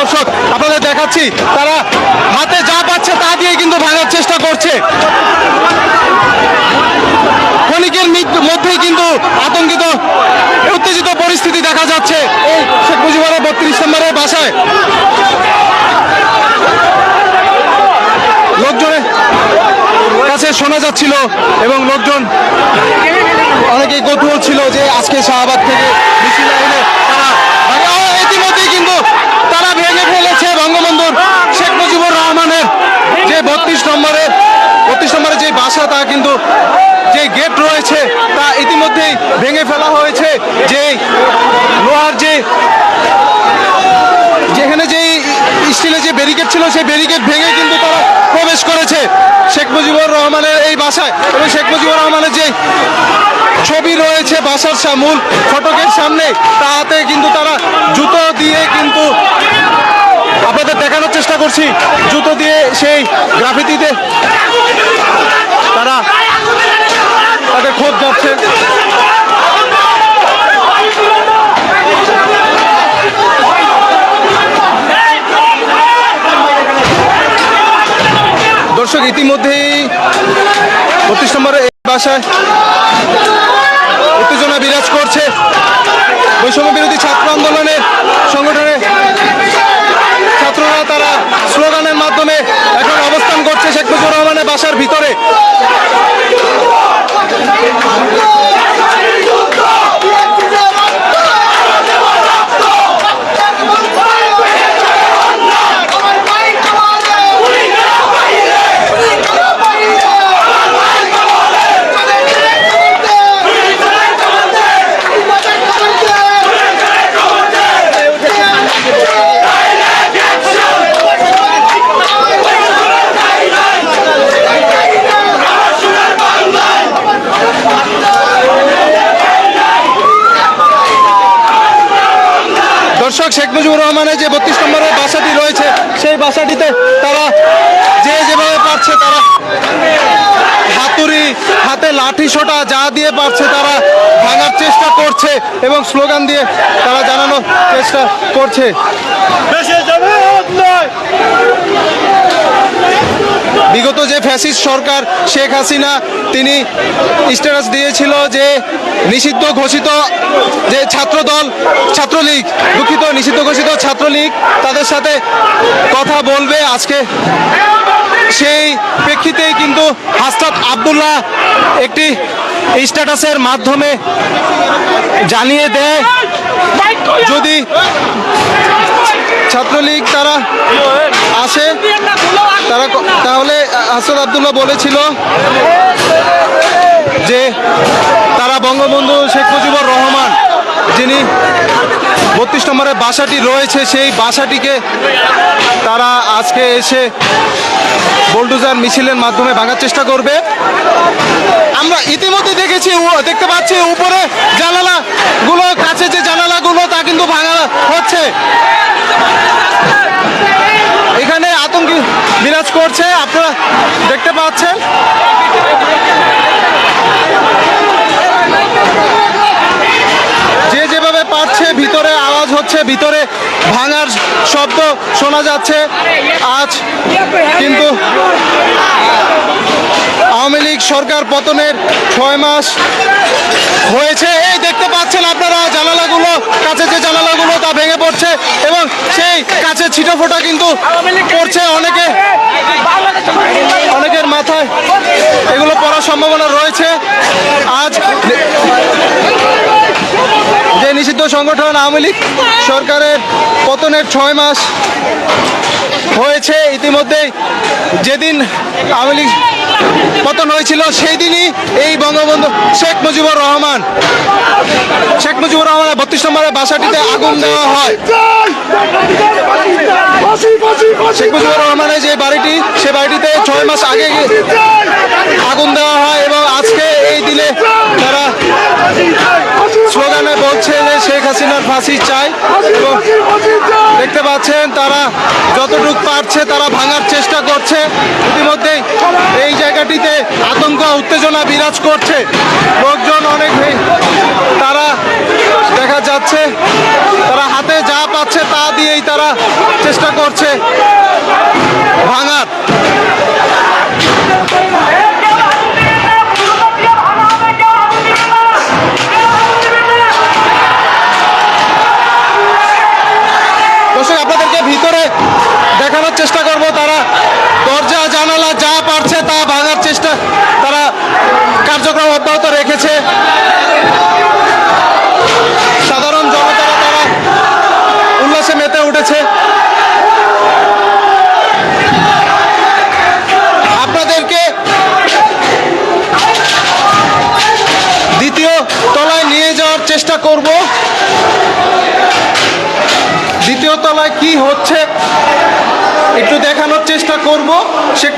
দর্শক, আপনাদের দেখাচ্ছি, তারা হাতে যা পাচ্ছে তা দিয়ে কিন্তু ভাঙার চেষ্টা করছে। ক্ষণিকের মধ্যেই কিন্তু আতঙ্কিত, উত্তেজিত পরিস্থিতি দেখা যাচ্ছে এই শেখ মুজিবুরের বত্রিশ নম্বরের বাসায়। লোকজনের কাছে শোনা যাচ্ছিল এবং লোকজন অনেকেই কৌতূহল ছিল যে আজকে শাহবাগ থেকে মিছিল আইনে তারা ভাঙে। ও, ইতিমধ্যেই কিন্তু তারা ভেঙে ফেলেছে বঙ্গবন্ধুর শেখ মুজিবুর রহমানের যে নম্বরের বত্রিশ নম্বরের যে বাসা, তা কিন্তু যে গেট রয়েছে, তা ইতিমধ্যেই ভেঙে ফেলা হয়েছে। যে লোহার যে যেখানে যে স্টিলের যে ব্যারিকেড ছিল, সেই ব্যারিকেড ভেঙে কিন্তু তারা প্রবেশ করেছে। শেখ মুজিবুর রহমানের এই বাসায়। এবং শেখ মুজিবুর রহমানের যে ছবি রয়েছে, বাসার মূল ফটকের সামনে, তাতে কিন্তু তারা জুতো দিয়ে কিন্তু আপনাদের দেখানোর চেষ্টা করছি, জুতো দিয়ে সেই গ্রাফিতিতে তারা তাদের খোঁজ যাচ্ছে। দর্শক, ইতিমধ্যেই বত্রিশ নম্বরের এই বাসায় উত্তেজনা বিরাজ করছে। বৈষম্য বিরোধী ছাত্র আন্দোলনের সংগঠনের ছাত্ররা তারা স্লোগানের মাধ্যমে এখন অবস্থান করছে শেখ মুজিবুর রহমানের বাসার ভিতরে দর্শক শেখ মুজিবুর রহমানের যে বত্রিশ নম্বরের বাসাটি রয়েছে সেই বাসাটিতে তারা যে যেভাবে পারছে তারা হাতুড়ি সোটা যা দিয়ে পারছে তারা ভাঙার চেষ্টা করছে এবং স্লোগান দিয়ে তারা জানানোর চেষ্টা করছে। বিগত যে ফ্যাসিস্ট সরকার শেখ হাসিনা, তিনি স্ট্যাটাস দিয়েছিল যে নিষিদ্ধ ঘোষিত যে ছাত্রদল, ছাত্রলীগ, দুঃখিত নিষিদ্ধ ঘোষিত ছাত্রলীগ, তাদের সাথে কথা বলবে আজকে। সেই প্রেক্ষিতেই কিন্তু হাসনাত আবদুল্লাহ একটি স্ট্যাটাসের মাধ্যমে জানিয়ে দেয়, যদি ছাত্রলীগ তারা আসে, তারা তাহলে হাসান আবদুল্লাহ বলেছিল যে তারা বঙ্গবন্ধু শেখ মুজিবুর রহমান, যিনি বত্রিশ নম্বরের বাসাটি রয়েছে, সেই বাসাটিকে তারা আজকে এসে বোল্ডুজার মিছিলের মাধ্যমে ভাঙার চেষ্টা করবে। আমরা ইতিমধ্যে দেখেছি দেখতে পাচ্ছি উপরে জানালা গুলো কাছে যে জানালাগুলো, তা কিন্তু ভাঙা হচ্ছে। এখানে আতঙ্ক বিরাজ করছে, আপনারা দেখতে পাচ্ছেন। পারছে ভিতরে আওয়াজ হচ্ছে, ভিতরে ভাঙার শব্দ শোনা যাচ্ছে। আজ কিন্তু আওয়ামী লীগ সরকার পতনের ছয় মাস হয়েছে। এই দেখতে পাচ্ছেন আপনারা জানালাগুলো, কাছে যে জানালাগুলো তা ভেঙে পড়ছে এবং সেই কাছে ছিটো ফোটা কিন্তু পড়ছে অনেকে। অনেকের মাথায় এগুলো পড়ার সম্ভাবনা রয়েছে। আজ যে নিষিদ্ধ সংগঠন আওয়ামী লীগ সরকারের পতনের ছয় মাস হয়েছে। ইতিমধ্যেই যেদিন আওয়ামী লীগ পতন হয়েছিল সেই দিনই এই বঙ্গবন্ধু শেখ মুজিবুর রহমান, শেখ মুজিবুর রহমানের বত্রিশ নম্বরের বাসাটিতে আগুন দেওয়া হয়। শেখ মুজিবুর রহমানের যে বাড়িটি, সে বাড়িটিতে ছয় মাস আগে আগুন দেওয়া হয় এবং আজকে এই দিনে তারা স্লোগানে বলছে যে শেখ হাসিনার ফাঁসি চাই। এবং দেখতে পাচ্ছেন তারা যতটুক পারছে তারা ভাঙার চেষ্টা করছে। ইতিমধ্যেই এই জায়গাটিতে আতঙ্ক, উত্তেজনা বিরাজ করছে। লোকজন অনেক, তারা দেখা যাচ্ছে দিয়েই তারা চেষ্টা করছে। ভাঙার।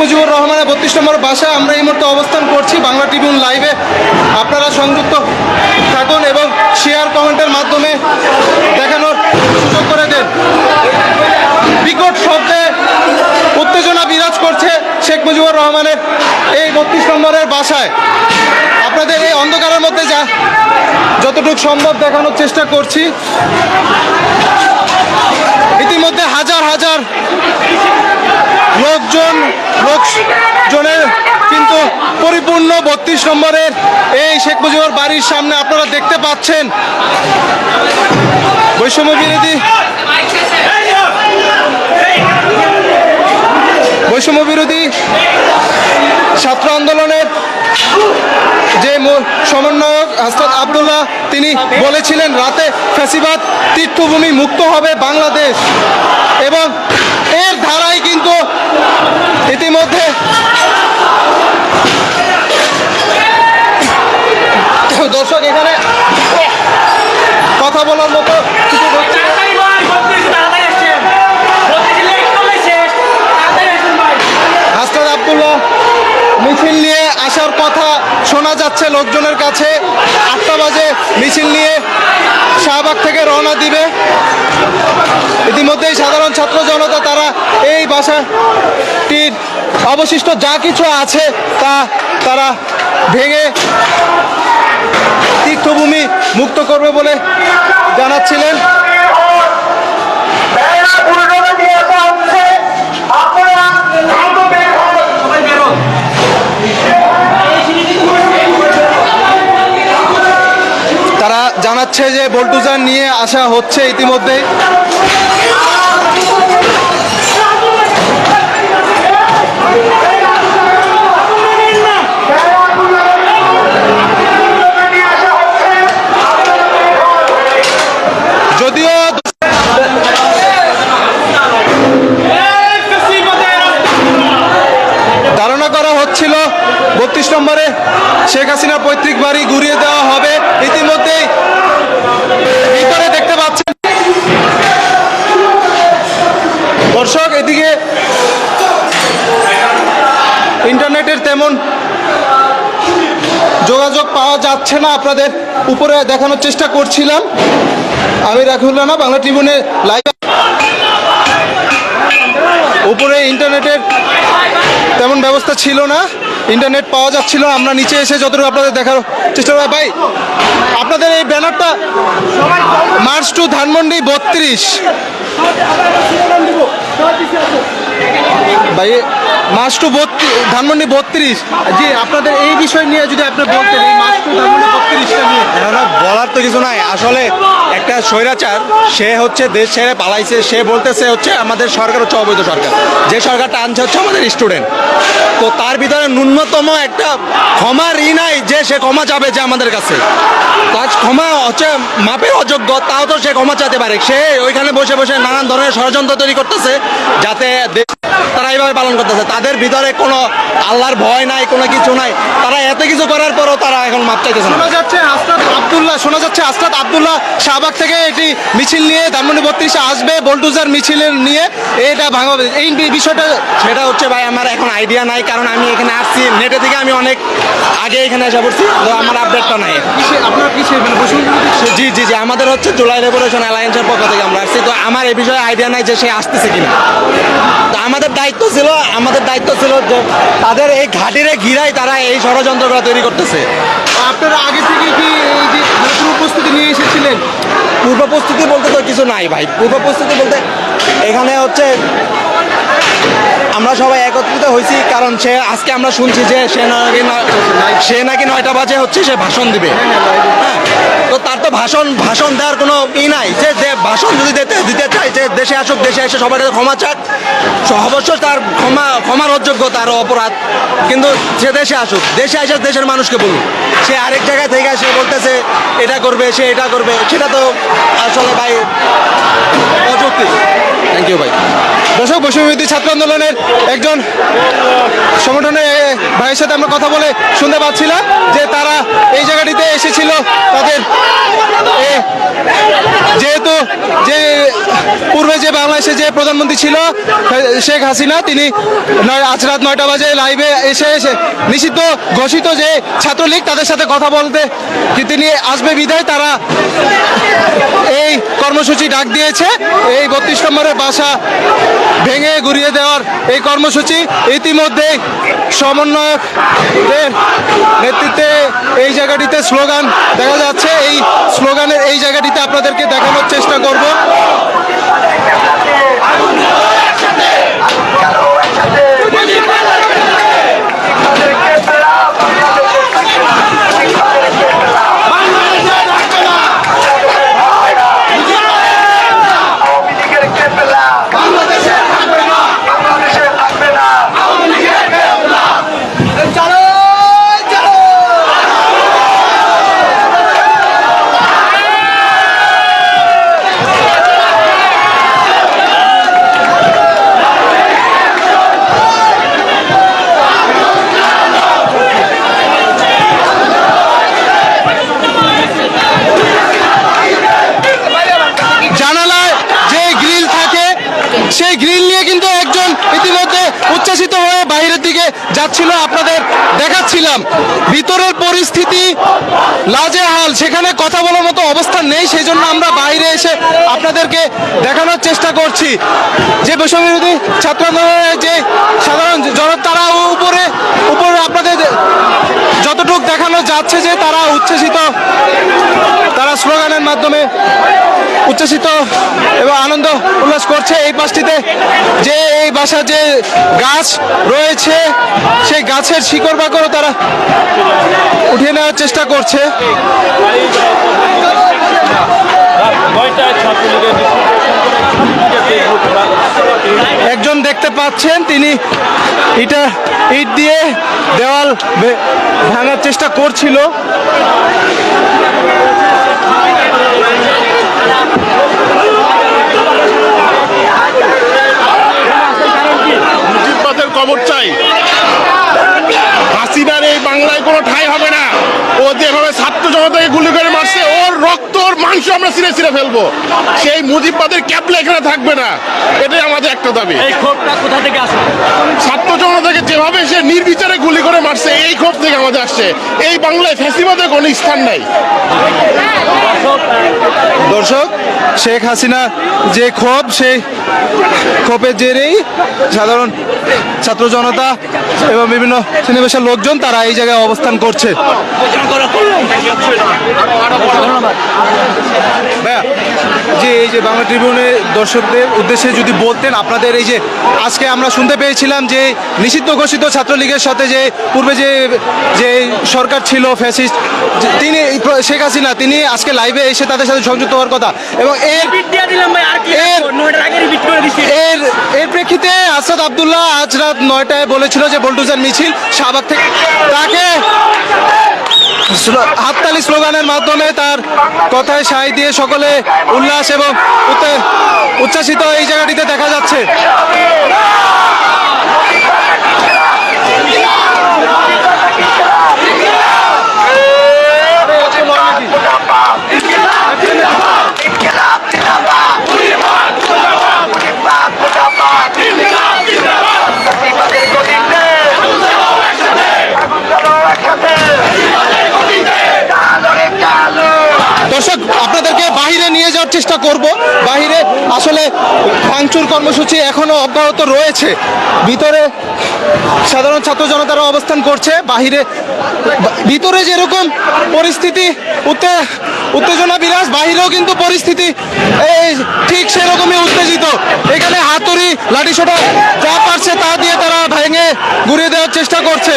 মুজিবুর রহমানের বত্রিশ নম্বর বাসায় আমরা এই মুহূর্তে অবস্থান করছি বাংলা ট্রিবিউন লাইভে। আপনারা সংযুক্ত থাকুন এবং শেয়ার কমেন্টের মাধ্যমে দেখানোর সুযোগ করে দেন। বিকট শব্দে উত্তেজনা বিরাজ করছে শেখ মুজিবুর রহমানের এই বত্রিশ নম্বরের বাসায়। আপনাদের এই অন্ধকারের মধ্যে যা যতটুকু সম্ভব দেখানোর চেষ্টা করছি। ইতিমধ্যে হাজার হাজার লোকজন লোকজনের কিন্তু পরিপূর্ণ বত্রিশ নম্বরের এই শেখ মুজিবুর বাড়ির সামনে আপনারা দেখতে পাচ্ছেন। বৈষম্য বিরোধী বৈষম্য বিরোধী ছাত্র আন্দোলনের যে সমন্বয়ক হাসনাত আবদুল্লাহ, তিনি বলেছিলেন, রাতে ফ্যাসিবাদ তীর্থভূমি মুক্ত হবে বাংলাদেশ। এবং এর ধারায় কিন্তু ইতিমধ্যে দর্শক এখানে কথা বলার মতো কিছু। হাসনাত আবদুল্লাহ মিছিল নিয়ে আসার কথা শোনা যাচ্ছে লোকজনের কাছে। আটটা বাজে মিছিল নিয়ে শাহবাগ থেকে রওনা দিবে। ইতিমধ্যেই সাধারণ ছাত্র জনতা তারা বাসাটির অবশিষ্ট যা কিছু আছে তা তারা ভেঙে তীর্থভূমি মুক্ত করবে বলে জানাচ্ছিলেন। তারা জানাচ্ছে যে বোল্টুজার নিয়ে আসা হচ্ছে ইতিমধ্যেই। শেখ হাসিনা পৈতৃক বাড়ি ঘুরিয়ে দেওয়া হবে। ইতিমধ্যেই ভিতরে দেখতে পাচ্ছেন। দর্শক, এদিকে ইন্টারনেটের তেমন যোগাযোগ পাওয়া যাচ্ছে না আপনাদের। উপরে দেখানোর চেষ্টা করছিলাম। আমি রাখুল রানা, বাংলা ট্রিবিউনে লাইভ উপরে ইন্টারনেটের তেমন ব্যবস্থা ছিল না। ইন্টারনেট পাওয়া যাচ্ছিল, আমরা নিচে এসে যতটুকু আপনাদের দেখার চেষ্টা করি ভাই, আপনাদের এই ব্যানারটা মার্চ টু ধানমন্ডি বত্রিশ। ভাই মার্চ টু বত্রিশ ধানমন্ডি বত্রিশ। জি, আপনাদের এই বিষয় নিয়ে যদি আপনি বলতেন বলার তো কিছু নাই। আসলে একটা স্বৈরাচার, সে হচ্ছে দেশ ছেড়ে পালাইছে। সে বলতেছে হচ্ছে আমাদের সরকার হচ্ছে অবৈধ সরকার। যে সরকারটা আনছে হচ্ছে আমাদের স্টুডেন্ট। তো তার ভিতরে ন্যূনতম একটা ক্ষমার ই নাই যে সে ক্ষমা চাবে যে আমাদের কাছে। তার ক্ষমা হচ্ছে মাপের অযোগ্য, তাও তো সে ক্ষমা চাইতে পারে। সে ওইখানে বসে বসে নানান ধরনের ষড়যন্ত্র তৈরি করতেছে যাতে তারা এইভাবে পালন করতেছে। তাদের ভিতরে কোনো আল্লাহর ভয় নাই কোনো কিছু নাই। তারা এত কিছু করার পরও তারা এখন মাপ চাইতেছে শোনা যাচ্ছে আস্তাদ আবদুল্লাহ শোনা যাচ্ছে আস্তাদ আবদুল্লাহ শাহবাগ থেকে এটি মিছিল নিয়ে ধানমন্ডি বত্রিশে আসবে বোলডুজার মিছিল নিয়ে। এটা ভাঙাবে। এই বিষয়টা সেটা হচ্ছে ভাই আমার এখন আইডিয়া নাই কারণ আমি এখানে আসছি। নেটে থেকে আমি অনেক আগে এখানে এসে পড়ছি তো আমার আপডেটটা নাই। আপনার মানে জি জি জি আমাদের হচ্ছে জুলাই রেভলিউশন অ্যালায়েন্সের পক্ষ থেকে আমরা আসছি। তো আমার এই বিষয়ে আইডিয়া নাই যে সে আসতেছে কিনা। তো আমাদের দায়িত্ব ছিল আমাদের দায়িত্ব ছিল যে তাদের এই ঘাটিরে ঘিরাই তারা এই ষড়যন্ত্রগুলো তৈরি করতেছে। আপনারা আগে থেকে কি এই যে মানে প্রস্তুতি নিয়ে এসেছিলেন? পূর্ব প্রস্তুতি বলতে তো কিছু নাই ভাই। পূর্ব প্রস্তুতি বলতে এখানে হচ্ছে আমরা সবাই একত্রিত হয়েছি, কারণ সে আজকে আমরা শুনছি যে সে নাকি সে নাকি নয়টা বাজে হচ্ছে, সে ভাষণ দিবে। হ্যাঁ। তো তার তো ভাষণ ভাষণ দেওয়ার কোনো ই নাই। যে ভাষণ যদি দিতে দিতে চায় যে দেশে আসুক, দেশে এসে সবার কাছে ক্ষমা চাক। অবশ্য তার ক্ষমা ক্ষমার অযোগ্য তার অপরাধ। কিন্তু সে দেশে আসুক, দেশে এসে দেশের মানুষকে বলুক। সে আরেক জায়গায় থেকে সে বলতেছে, এটা করবে, সে এটা করবে। সেটা তো আসলে ভাই অযৌক্তিক। থ্যাংক ইউ ভাই। দর্শক, বৈষম্যবিরোধী ছাত্র আন্দোলনের একজন সংগঠনের ভাইয়ের সাথে আমরা কথা বলে শুনতে পাচ্ছিলাম যে তারা এই জায়গাটিতে এসেছিল তাদের যেহেতু যে পূর্বে যে বাংলাদেশে যে প্রধানমন্ত্রী ছিল শেখ হাসিনা, তিনি আজ রাত নয়টা বাজে লাইভে এসে এসে নিষিদ্ধ ঘোষিত যে ছাত্রলীগ, তাদের সাথে কথা বলতে তিনি আসবে বিধায় তারা এই কর্মসূচি ডাক দিয়েছে। এই বত্রিশ নম্বরের বাসা ভেঙে ঘুরিয়ে দেওয়ার এই কর্মসূচি ইতিমধ্যে সমন্বয়কদের নেতৃত্বে এই জায়গাটিতে স্লোগান দেখা যাচ্ছে। এই স্লোগানের এই জায়গাটিতে আপনাদেরকে দেখানোর চেষ্টা করব আওয়ামী লীগের কেবলা বাংলাদেশে থাকবে না বাংলাদেশে থাকবে না আওয়ামী লীগের কেবলা চলো চলো জানালায় যে গ্রিল থাকে সেই গ্রিল নিয়ে কিন্তু একজন ইতিমধ্যে উচ্ছ্বাসিত হয়ে বাইরের দিকে যাচ্ছিল, আপনাদের দেখাচ্ছিলাম। ভিতরের পরিস্থিতি লাজেহাল, সেখানে কথা বলার মতো অবস্থা নেই সেই জন্য আমরা বাইরে এসে আপনাদেরকে দেখানোর চেষ্টা করছি। যে বৈষম্য বিরোধী ছাত্র আন্দোলনের যে সাধারণ জন তারা উপরে উপরে আপনাদের যতটুকু দেখানো যাচ্ছে যে তারা উচ্ছ্বাসিত, তারা স্লোগানের মাধ্যমে উচ্ছ্বাসিত এবং আনন্দ উল্লাস করছে এই পাশটিতে যে বাসা যে গাছ রয়েছে, সেই গাছের শিকড় বাকড়ও তারা উঠিয়ে নেওয়ার চেষ্টা করছে। একজন দেখতে পাচ্ছেন, তিনি ইটা ইট দিয়ে দেওয়াল ভাঙার চেষ্টা করছিল মুজিববাদের কবর চাই। হাসিনার এই বাংলায় কোনো ঠাই হবে না। ও যেভাবে ছাত্র জনতাকে গুলি করে মারছে মাংস আমরা ছিঁড়ে ছিঁড়ে ফেলব। সেই মুজিববাদের ক্যাপলা এখানে থাকবে না। এটাই আমাদের একটা দাবি। এই ক্ষোভটা কোথা থেকে আসে ছাত্র জনতাকে যেভাবে সে নির্বিচারে গুলি করে মারছে এই ক্ষোভ থেকে আমাদের আসছে। এই বাংলায় ফ্যাসিবাদের কোনো স্থান নাই। দর্শক শেখ হাসিনা যে ক্ষোভ সেই ক্ষোভের জেরেই সাধারণ ছাত্র জনতা এবং বিভিন্ন শ্রেণীবেশের লোকজন তারা এই জায়গায় অবস্থান করছে। ভাইয়া, যে এই যে বাংলা ট্রিবিউনের দর্শকদের উদ্দেশ্যে যদি বলতেন আপনাদের এই যে আজকে আমরা শুনতে পেয়েছিলাম যে নিষিদ্ধ ঘোষিত ছাত্রলীগের সাথে যে পূর্বে যে যে সরকার ছিল ফ্যাসিস্ট তিনি শেখ হাসিনা তিনি আজকে লাইভে এসে তাদের সাথে সংযুক্ত হওয়ার কথা। এবং এর এর- এর প্রেক্ষিতে আসাদ আবদুল্লাহ আজ রাত নয়টায় বলেছিল যে বল্টুজার মিছিল শাহবাগ থেকে তাকে হাততালি স্লোগানের মাধ্যমে তার কথায় সায় দিয়ে সকলে উল্লাস এবং উচ্ছ্বাসিত এই জায়গাটিতে দেখা যাচ্ছে। দর্শক, আপনাদেরকে বাহিরে নিয়ে যাওয়ার চেষ্টা করব। বাহিরে আসলে ভাঙচুর কর্মসূচি এখনও অব্যাহত রয়েছে। ভিতরে সাধারণ ছাত্র জনতারা অবস্থান করছে। বাহিরে ভিতরে যেরকম পরিস্থিতি, উত্তে- উত্তেজনা বিরাজ, বাহিরেও কিন্তু পরিস্থিতি এই ঠিক সেরকমই উত্তেজিত। এখানে হাতুড়ি লাঠি ছোটা যা পারছে তা দিয়ে তারা ভেঙে ঘুরিয়ে দেওয়ার চেষ্টা করছে।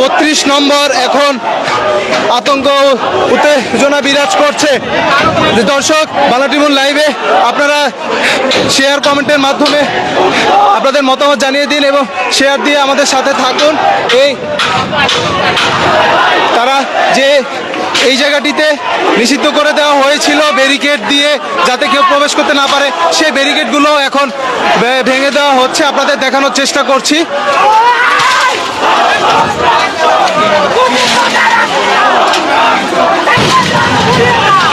বত্রিশ নম্বর এখন আতঙ্ক উত্তেজনা বিরাজ করছে। দর্শক, বাংলা ট্রিবিউন লাইভে আপনারা শেয়ার কমেন্টের মাধ্যমে আপনাদের মতামত জানিয়ে দিন এবং শেয়ার দিয়ে আমাদের সাথে থাকুন। এই তারা যে এই জায়গাটিতে নিষিদ্ধ করে দেওয়া হয়েছিল ব্যারিকেড দিয়ে যাতে কেউ প্রবেশ করতে না পারে, সেই ব্যারিকেডগুলো এখন ভেঙে দেওয়া হচ্ছে। আপনাদের দেখানোর চেষ্টা করছি। দর্শক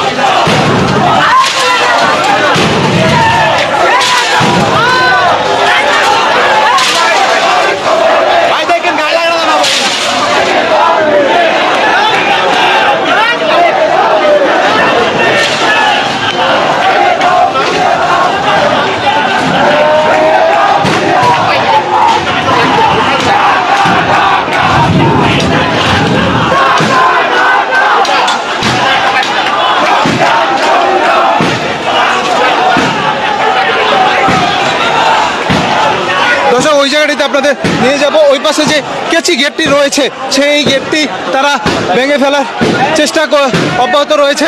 আপনাদের নিয়ে যাব। ওই পাশে যে কেচি গেটটি রয়েছে, সেই গেটটি তারা ভেঙে ফেলার চেষ্টা অব্যাহত রয়েছে।